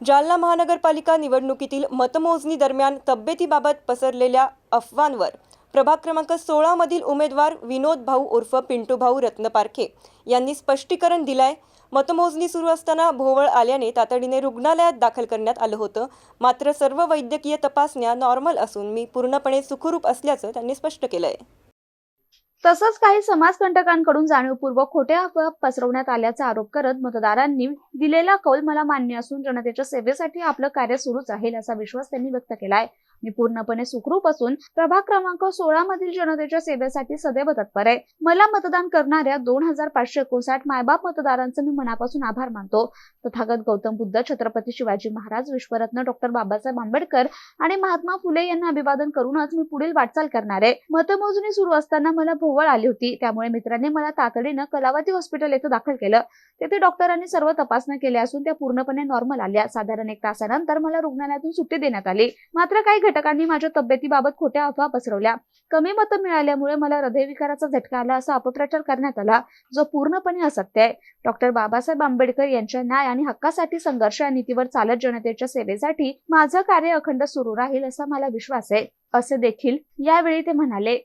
जालना महानगरपालिका निवडणुकीतील मतमोजणी दरम्यान तब्येतीबाबत पसरलेल्या अफवांवर. प्रभाग क्रमांक सोळामधील उमेदवार विनोद भाऊ उर्फ पिंटू भाऊ रत्नपारखे यांनी स्पष्टीकरण दिलंय. मतमोजणी सुरू असताना भोवळ आल्याने तातडीने रुग्णालयात दाखल करण्यात आलं होतं. मात्र सर्व वैद्यकीय तपासण्या नॉर्मल असून मी पूर्णपणे सुखरूप असल्याचं त्यांनी स्पष्ट केलंय. तसंच काही समाजकंटकांकडून जाणीवपूर्वक खोट्या अफवा पसरवण्यात आल्याचा आरोप करत मतदारांनी दिलेला कौल मला मान्य असून जनतेच्या सेवेसाठी आपलं कार्य सुरूच राहील असा विश्वास त्यांनी व्यक्त केला आहे मी पूर्णपणे सुखरूप असून प्रभाग क्रमांक सोळा मधील जनतेच्या सेवेसाठी सदैव तत्पर आहे. मला मतदान करणाऱ्या दोन हजार पाचशे एकोणसाठ मायबाप मतदारांचं मी मनापासून आभार मानतो. तथागत गौतम बुद्ध छत्रपती शिवाजी महाराज विश्वरत्न डॉक्टर बाबासाहेब आंबेडकर आणि महात्मा फुले यांना अभिवादन करूनच मी पुढील वाटचाल करणार आहे. मतमोजणी सुरू असताना मला भोवळ आली होती. त्यामुळे मित्रांनी मला तातडीनं कलावती हॉस्पिटल येथे दाखल केलं. तेथे डॉक्टरांनी सर्व तपासण्या केल्या असून त्या पूर्णपणे नॉर्मल आल्या. साधारण एक तासानंतर मला रुग्णालयातून सुट्टी देण्यात आली. मात्र काही घटकांनी माझ्या तब्येतीबाबत खोट्या अफवा पसरवल्या. कमी मतं मिळाल्यामुळे मला हृदयविकाराचा झटका आला असा अपप्रचार करण्यात आला जो पूर्णपणे असत्य आहे. डॉक्टर बाबासाहेब आंबेडकर यांच्या न्याय आणि हक्कासाठी संघर्ष या नीतीवर चालत जनतेच्या सेवेसाठी माझं कार्य अखंड सुरू राहील असा मला विश्वास आहे असे देखील यावेळी ते म्हणाले.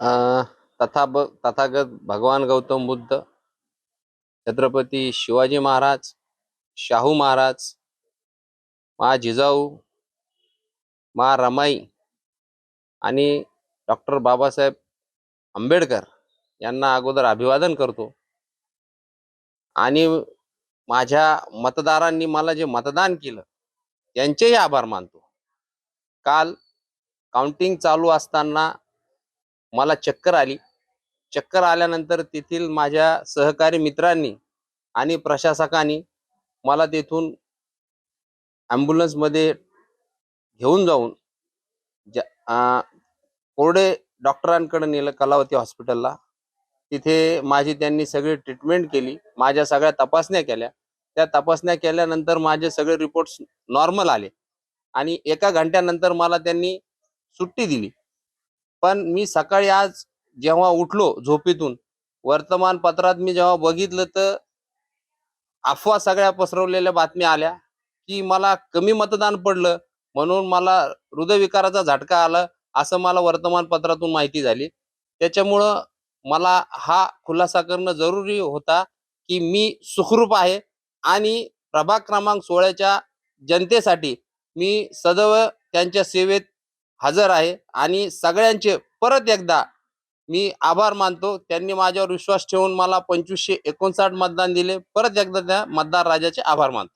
अं, तथा तथागत भगवान गौतम बुद्ध छत्रपती शिवाजी महाराज शाहू महाराज मा जिजाऊ मा रमाई आणि डॉक्टर बाबासाहेब आंबेडकर यांना अगोदर अभिवादन करतो. आणि माझ्या मतदारांनी मला जे मतदान केलं त्यांचेही आभार मानतो. काल काउंटिंग चालू असताना मला चक्कर आली. चक्कर आल्यानंतर तेथील माझ्या सहकारी मित्रांनी आणि प्रशासकांनी मला तेथून ॲम्ब्युलन्समध्ये घेऊन जाऊन ज्या कोरडे डॉक्टरांकडे नेलं कलावती हॉस्पिटलला. तिथे माझी त्यांनी सगळी ट्रीटमेंट केली. माझ्या सगळ्या तपासण्या केल्या. त्या तपासण्या केल्यानंतर माझे सगळे रिपोर्ट्स नॉर्मल आले. आणि एका घंट्यानंतर मला त्यांनी सुट्टी दिली. पण मी सकाळी आज जेव्हा उठलो झोपेतून वर्तमानपत्रात मी जेव्हा बघितलं तर अफवा सगळ्या पसरवलेल्या बातम्या आल्या की मला कमी मतदान पडलं. म्हणून मला हृदयविकाराचा झटका आला असं मला वर्तमानपत्रातून माहिती झाली. त्याच्यामुळं मला हा खुलासा करणं जरुरी होता की मी सुखरूप आहे आणि प्रभाग क्रमांक सोळाच्या जनतेसाठी मी सदैव त्यांच्या सेवेत हजर आहे आणि सगळ्यांचे परत एकदा मी आभार मानतो. त्यांनी माझ्यावर विश्वास ठेवून मला पंचवीसशे एकोणसाठ मतदान दिले. परत एकदा त्या मतदार राजाचे आभार मानतो.